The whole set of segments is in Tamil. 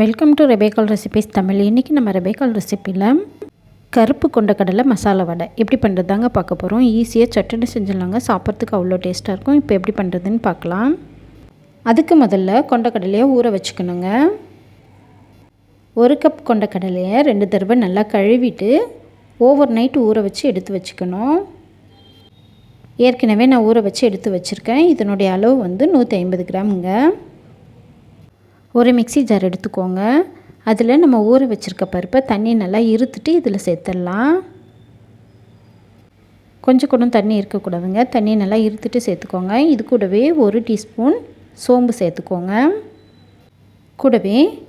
வெல்கம் டு ரெபேக்கால் ரெசிபிஸ் தமிழ் இன்றைக்கி நம்ம ரெபேக்கால் ரெசிப்பியில் கருப்பு கொண்ட கடலை மசாலா வடை. எப்படி பண்ணுறதாங்க பார்க்க போகிறோம் ஈஸியாக சட்டுன்னு செஞ்சிடலாங்க. சாப்பிட்றதுக்கு அவ்வளோ டேஸ்ட்டாக இருக்கும். இப்போ எப்படி பண்ணுறதுன்னு பார்க்கலாம். அதுக்கு முதல்ல கொண்ட கடலையை ஊற வச்சுக்கணுங்க. ஒரு கப் கொண்ட கடலையை ரெண்டு தடவை நல்லா கழுவிட்டு ஓவர் நைட் ஊற வச்சு எடுத்து வச்சுக்கணும். ஏற்கனவே நான் ஊற வச்சு எடுத்து வச்சுருக்கேன். இதனுடைய அளவு வந்து நூற்றி ஐம்பது கிராமுங்க. ஒரு மிக்சி ஜார் எடுத்துக்கோங்க. அதில் நம்ம ஊற வச்சுருக்க பருப்பை தண்ணி நல்லா இருத்துட்டு இதில் சேர்த்துடலாம். கொஞ்சம் கூட தண்ணி இருக்கக்கூடாதுங்க. தண்ணி நல்லா இருத்துட்டு சேர்த்துக்கோங்க. இது கூடவே ஒரு டீஸ்பூன் சோம்பு சேர்த்துக்கோங்க. கூடவே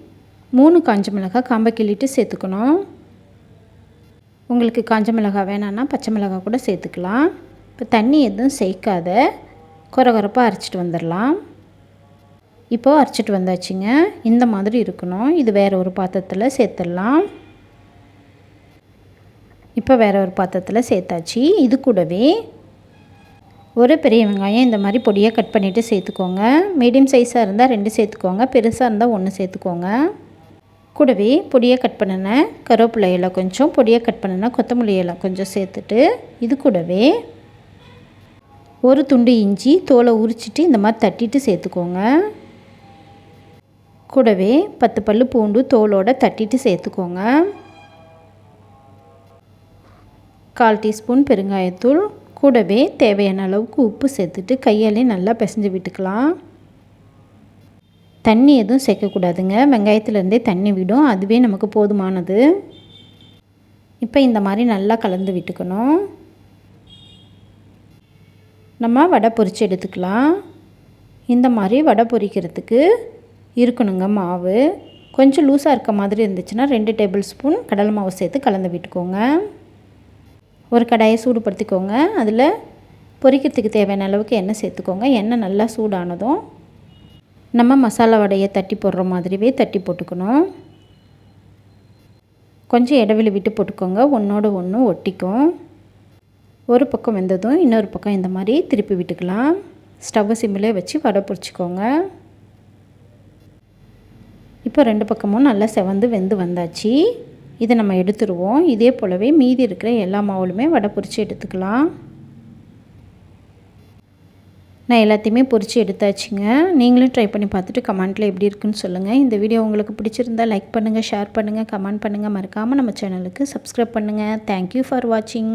மூணு காஞ்ச மிளகாய் காம்பை கிள்ளிட்டு சேர்த்துக்கணும். உங்களுக்கு காஞ்ச மிளகாய் வேணான்னா பச்சை மிளகாய் கூட சேர்த்துக்கலாம். இப்போ தண்ணி எதுவும் சேர்க்காத. குறை குறைப்பாக அரைச்சிட்டு வந்துடலாம். இப்போது அரைச்சிட்டு வந்தாச்சுங்க. இந்த மாதிரி இருக்கணும். இது வேறு ஒரு பாத்திரத்தில் சேர்த்துடலாம். இப்போ வேறு ஒரு பாத்திரத்தில் சேர்த்தாச்சு. இது கூடவே ஒரு பெரிய வெங்காயம் இந்த மாதிரி பொடியாக கட் பண்ணிவிட்டு சேர்த்துக்கோங்க. மீடியம் சைஸாக இருந்தால் ரெண்டு சேர்த்துக்கோங்க. பெருசாக இருந்தால் ஒன்று சேர்த்துக்கோங்க. கூடவே பொடியாக கட் பண்ணின கருவேப்பிலை இலை கொஞ்சம் பொடியாக கட் பண்ணின கொத்தமல்லி இலை கொஞ்சம் சேர்த்துட்டு இது கூடவே ஒரு துண்டு இஞ்சி தோலை உரிச்சிட்டு இந்த மாதிரி தட்டிட்டு சேர்த்துக்கோங்க. கூடவே பத்து பல் பூண்டு தோலோடு தட்டிட்டு சேர்த்துக்கோங்க. கால் டீஸ்பூன் பெருங்காயத்தூள் கூடவே தேவையான அளவுக்கு உப்பு சேர்த்துட்டு கையாலே நல்லா பிசைஞ்சு விட்டுக்கலாம். தண்ணி எதுவும் சேர்க்கக்கூடாதுங்க. வெங்காயத்துலேருந்தே தண்ணி விடும். அதுவே நமக்கு போதுமானது. இப்போ இந்த மாதிரி நல்லா கலந்து விட்டுக்கணும். நம்ம வடை பொரித்து எடுத்துக்கலாம். இந்த மாதிரி வடை பொரிக்கிறதுக்கு இருக்கணுங்க மாவு. கொஞ்சம் லூஸாக இருக்க மாதிரி இருந்துச்சுன்னா ரெண்டு டேபிள் ஸ்பூன் கடலை மாவு சேர்த்து கலந்து விட்டுக்கோங்க. ஒரு கடாயை சூடுபடுத்திக்கோங்க. அதில் பொரிக்கிறதுக்கு தேவையான அளவுக்கு எண்ணெய் சேர்த்துக்கோங்க. எண்ணெய் நல்லா சூடானதும் நம்ம மசாலா வடையை தட்டி போடுற மாதிரிவே தட்டி போட்டுக்கணும். கொஞ்சம் இடைவெளி விட்டு போட்டுக்கோங்க. ஒன்றோட ஒன்று ஒட்டிக்கும். ஒரு பக்கம் வெந்ததும் இன்னொரு பக்கம் இந்த மாதிரி திருப்பி விட்டுக்கலாம். ஸ்டவ்வை சிம்மிலே வச்சு வடை பொரிச்சிக்கோங்க. இப்போ ரெண்டு பக்கமும் நல்லா செவந்து வெந்து வந்தாச்சு. இதை நம்ம எடுத்துருவோம். இதே போலவே மீதி இருக்கிற எல்லா மாவுலுமே வடை பொரித்து எடுத்துக்கலாம். நான் எல்லாத்தையுமே பொரித்து எடுத்தாச்சுங்க. நீங்களும் ட்ரை பண்ணி பார்த்துட்டு கமெண்ட்டில் எப்படி இருக்குன்னு சொல்லுங்கள் இந்த வீடியோ உங்களுக்கு பிடிச்சிருந்தா லைக் பண்ணுங்கள் ஷேர் பண்ணுங்கள் கமெண்ட் பண்ணுங்கள் மறக்காமல் நம்ம சேனலுக்கு சப்ஸ்கிரைப் பண்ணுங்கள் தேங்க்யூ ஃபார் வாட்சிங்